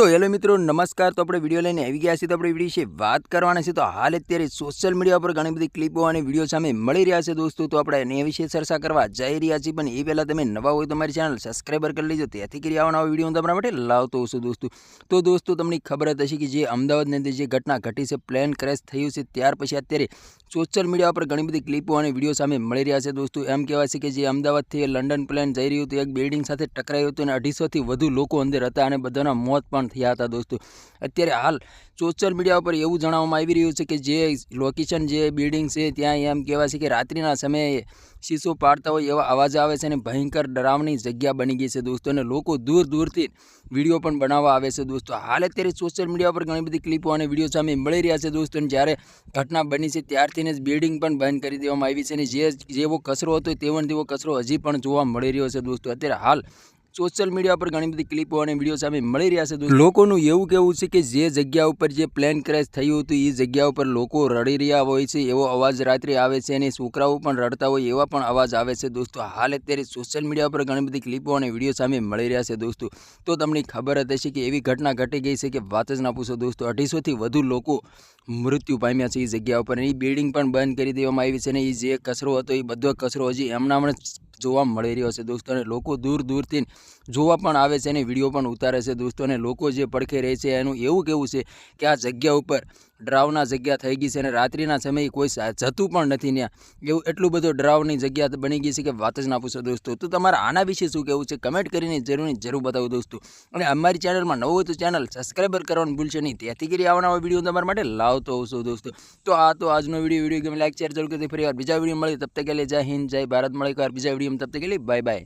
તો હેલો મિત્રો, નમસ્કાર. તો આપણે વીડિયો લઈને આવી ગયા છીએ. તો આપણે વીડિયો વિશે વાત કરવાના છે તો હાલ અત્યારે સોશિયલ મીડિયા પર ઘણી બધી ક્લિપો અને વીડિયો સામે મળી રહ્યા છે દોસ્તો. તો આપણે એની વિશે ચર્ચા કરવા જઈ રહ્યા છીએ. પણ એ પહેલાં તમે નવા હોય તો મારી ચેનલ સબસ્ક્રાઈબર કરી લેજો. તેથી કરી આવવાના વીડિયો હું તમારા માટે લાવતો હશું દોસ્તો. તો દોસ્તો, તમને ખબર હશે કે જે અમદાવાદની અંદર જે ઘટના ઘટી છે પ્લેન ક્રેશ થયું છે, ત્યાર પછી અત્યારે સોશિયલ મીડિયા પર ઘણી બધી ક્લિપો અને વીડિયો સામે મળી રહ્યા છે દોસ્તો. એમ કહેવાય છે કે જે અમદાવાદથી લંડન પ્લેન જઈ રહ્યું હતું. એક બિલ્ડિંગ સાથે ટકરાયું હતું અને અઢીસોથી વધુ લોકો અંદર હતા અને બધાના મોત પણ થયા હતા દોસ્તો. અત્યારે હાલ સોશિયલ મીડિયા ઉપર એવું જણાવવામાં આવી રહ્યું છે કે જે લોકેશન જે બિલ્ડિંગ છે, ત્યાં એમ કહેવાય છે કે રાત્રિના સમયે શીશો પાડતા હોય એવા અવાજ આવે છે અને ભયંકર ડરાવની જગ્યા બની ગઈ છે દોસ્તો. અને લોકો દૂર દૂરથી વીડિયો પણ બનાવવા આવે છે દોસ્તો. હાલ અત્યારે સોશિયલ મીડિયા પર ઘણી બધી ક્લિપો અને વીડિયો સામે મળી રહ્યા છે દોસ્તો. અને જ્યારે ઘટના બની છે ત્યારથી જ બિલ્ડિંગ પણ બંધ કરી દેવામાં આવી છે. અને જે જેવો કચરો હતો તેવો તેવો કચરો હજી પણ જોવા મળી રહ્યો છે દોસ્તો. અત્યારે હાલ સોશિયલ મીડિયા પર ઘણી બધી ક્લિપો અને વીડિયો સામે મળી રહ્યા છે લોકોનું એવું કહેવું છે કે જે જગ્યા ઉપર જે પ્લેન ક્રેશ થયું હતું એ જગ્યા ઉપર લોકો રડી રહ્યા હોય છે, એવો અવાજ રાત્રે આવે છે અને છોકરાઓ પણ રડતા હોય એવા પણ અવાજ આવે છે દોસ્તો. હાલ અત્યારે સોશિયલ મીડિયા પર ઘણી બધી ક્લિપો અને વીડિયો સામે મળી રહ્યા છે દોસ્તો. તો તમને ખબર જ હશે કે એવી ઘટના ઘટી ગઈ છે કે વાત જ ના પૂછો દોસ્તો. અઢીસોથી વધુ લોકો મૃત્યુ પામ્યા છે એ જગ્યા ઉપર એ બિલ્ડિંગ પણ બંધ કરી દેવામાં આવી છે અને એ જે કચરો હતો એ બધો કચરો હજી એમના હમણાં જોવા મળી રહ્યો છે દોસ્તો અને લોકો દૂર દૂરથી જોવા પણ આવે છે અને વીડિયો પણ ઉતારે છે દોસ્તો અને લોકો જે પડખે રહે છે એનું એવું કેવું છે કે આ જગ્યા ઉપર ડરાવના જગ્યા થઈ ગઈ છે અને રાત્રિના સમયે કોઈ જતું પણ નથી ત્યાં. એવું એટલું બધું ડરાવની જગ્યા બની ગઈ છે કે વાત જ ના પૂછો દોસ્તો. તો તમારે આના વિશે શું કહેવું છે? કમેન્ટ કરીને જરૂરની જરૂર બતાવો દોસ્તો. અને અમારી ચેનલમાં નવું તો ચેનલ સબસ્ક્રાઈબર કરવાનું ભૂલશો નહીં. ત્યાંથી કરી આવવાના વીડિયો તમારા માટે લાવતો હોઉં દોસ્તો. તો આ તો આજનો વીડિયો. વીડિયો ગમે લાઈક શેર જરૂર કરી ફરી વાર બીજા વીડિયો મળે તબ તક લે જય હિન્દ, જય ભારત. મળે એક વાર બીજા વીડિયો તબ તક કે લે બાય બાય